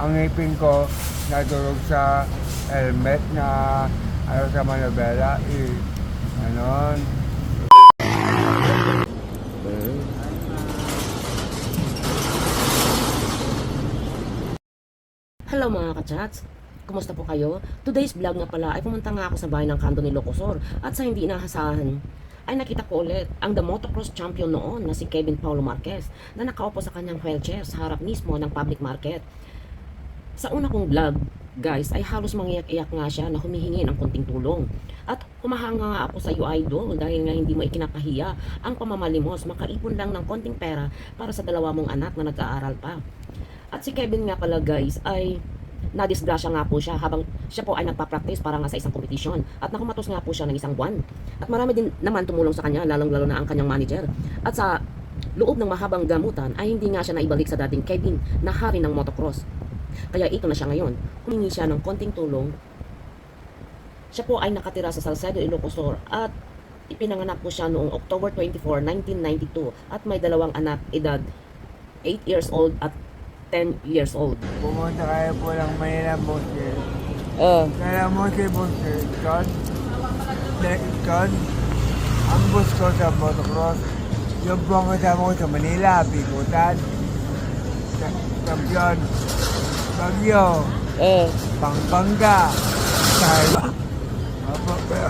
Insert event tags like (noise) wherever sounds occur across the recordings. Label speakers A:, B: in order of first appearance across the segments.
A: ang ngipin ko natulog sa helmet na ano sa manobela. Eh, ganon.
B: Hello mga kachats! Kumusta po kayo? Today's vlog nga pala ay pumunta nga ako sa bahay ng kanto ni Locosor at sa hindi inahasahan ay nakita ko ulit ang the motocross champion noon na si Kevin Paulo Marquez na nakaupo sa kanyang wheelchair sa harap mismo ng public market. Sa una kong vlog, guys, ay halos mangiyak-iyak nga siya na humihingi ng konting tulong. At humahanga nga ako sa iyo, idol, dahil nga hindi mo ikinakahiya ang pamamalimos, makaipon lang ng konting pera para sa dalawa mong anak na nag-aaral pa. At si Kevin nga pala guys ay nadisgrasya nga po siya habang siya po ay nagpa-practice para nga sa isang competition. At nakumatos nga po siya ng isang buwan. At marami din naman tumulong sa kanya, lalong-lalo na ang kanyang manager. At sa loob ng mahabang gamutan ay hindi nga siya naibalik sa dating Kevin na hari ng motocross. Kaya ito na siya ngayon. Humingi siya ng konting tulong. Siya po ay nakatira sa Salcedo, Ilocosur at ipinanganak po siya noong October 24, 1992 at may dalawang anak edad 8 years old at 10 years old.
A: Pumunta kayo po ng Manila Bukid.
B: Oh.
A: Kaya mo si Bukid, John. John, ang bus ko sa motocross. Yung ang kasama ko sa Manila, Bikutan. Kampiyon. Bagyo.
B: Eh.
A: Pampanga. Kaya. Apa ba?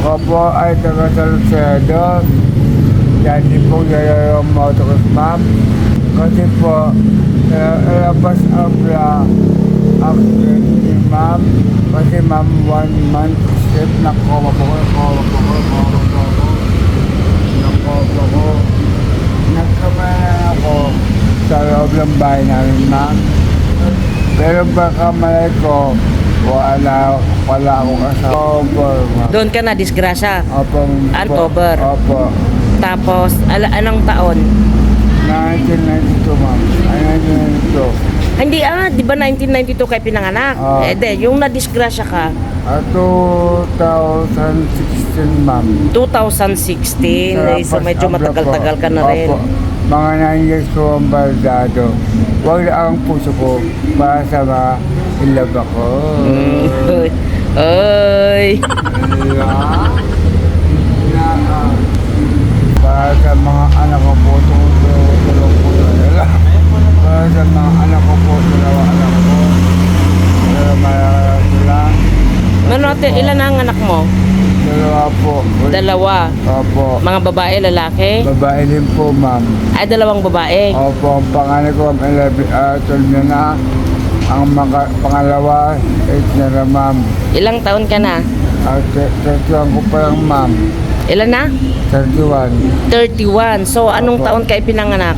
A: Ako po ay taga Salcedo. Dati po yung motocross ma'am. Kasi po, nalabas ang bla accident ni ma'am. Kasi ma'am, one month straight nakoma po ko, nakoma po ko, nakoma po ko. Po ko. Nagkamalan ako sa loob ng bahay namin ma'am. Pero baka malay ko, wala, wala akong asawa. ma'am.
B: Doon ka na disgrasya.
A: Opo.
B: October.
A: Opo.
B: Tapos, ala anong taon?
A: 1992, ma'am. Ay, 1992.
B: Hindi ah, di ba 1992 kayo pinanganak?
A: Ah.
B: eh de, yung na-disgrasya ka,
A: Ah, 2016, ma'am.
B: 2016. Eh, so
A: Tapos,
B: medyo matagal-tagal ka na rin.
A: Opo. Mga 9 years ko ang baldado. Huwag ang puso ko para sa mga ilab ako. (laughs)
B: Mm.
A: Yeah. Na, ah, para sa mga anak ko po, tulong po nila. Para sa mga anak ko po, dalawa anak ko. Pero malala sila.
B: Manote, ilan na ang anak mo?
A: Dalawa po.
B: Dalawa.
A: Opo.
B: Mga babae, lalaki?
A: Babae din po, ma'am.
B: Ay, dalawang babae.
A: Opo, ang pangalan ko, 11, uh, 12 na na. Ang maka, pangalawa, 8 na na, ma'am.
B: Ilang taon ka na?
A: At 31 ko pa lang, ma'am.
B: Ilan na?
A: 31.
B: 31. So, anong
A: Opo.
B: taon kayo pinanganak?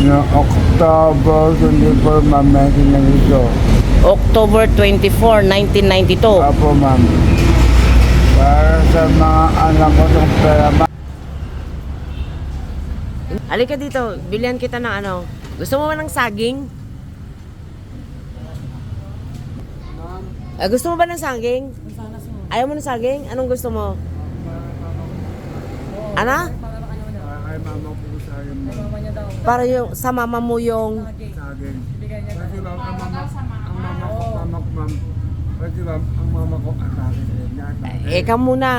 A: No, October 24, ma'am, 1992.
B: October 24, 1992.
A: Apo, ma'am. Para sa mga anak ko ng pera, ma'am.
B: Halika dito, bilihan kita ng ano. Gusto mo ba ng saging? Ah, gusto mo ba ng saging? Ayaw mo ng saging? Anong gusto mo? Ano?
A: Para kay mama ko sa akin, ma'am.
B: Para yung sa mama mo yung
A: Sa akin. Kasi ma'am, ang mama, ang mama ko, mama ko, ma'am. Kasi ma'am, ang mama ko, ang sa akin. eh, sa
B: ikaw muna.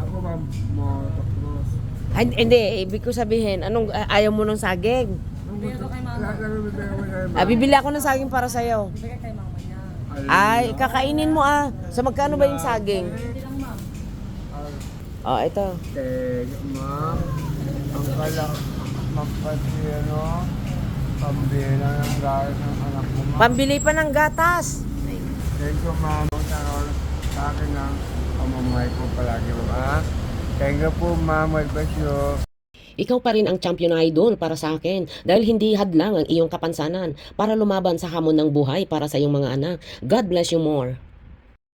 A: Ako, ma'am, motocross.
B: Ay, hindi, ibig ko sabihin, anong ah, ayaw mo ng saging?
A: Lahat ko
B: Ah, bibili ako ng saging para sa'yo. Ay, kakainin mo ah. So magkano ba yung saging? Oh, ito.
A: Eh, ma'am, ang kala, ma'am, kasi ano, pambila ng galit ng anak ko, ma'am.
B: Pambili pa ng gatas.
A: Thank you, ma'am. Sa, sa akin ang pamamahay ko palagi, ma'am. Ah? Thank you po, ma'am. God bless you.
B: Ikaw pa rin ang champion idol para sa akin dahil hindi hadlang ang iyong kapansanan para lumaban sa hamon ng buhay para sa iyong mga anak. God bless you more.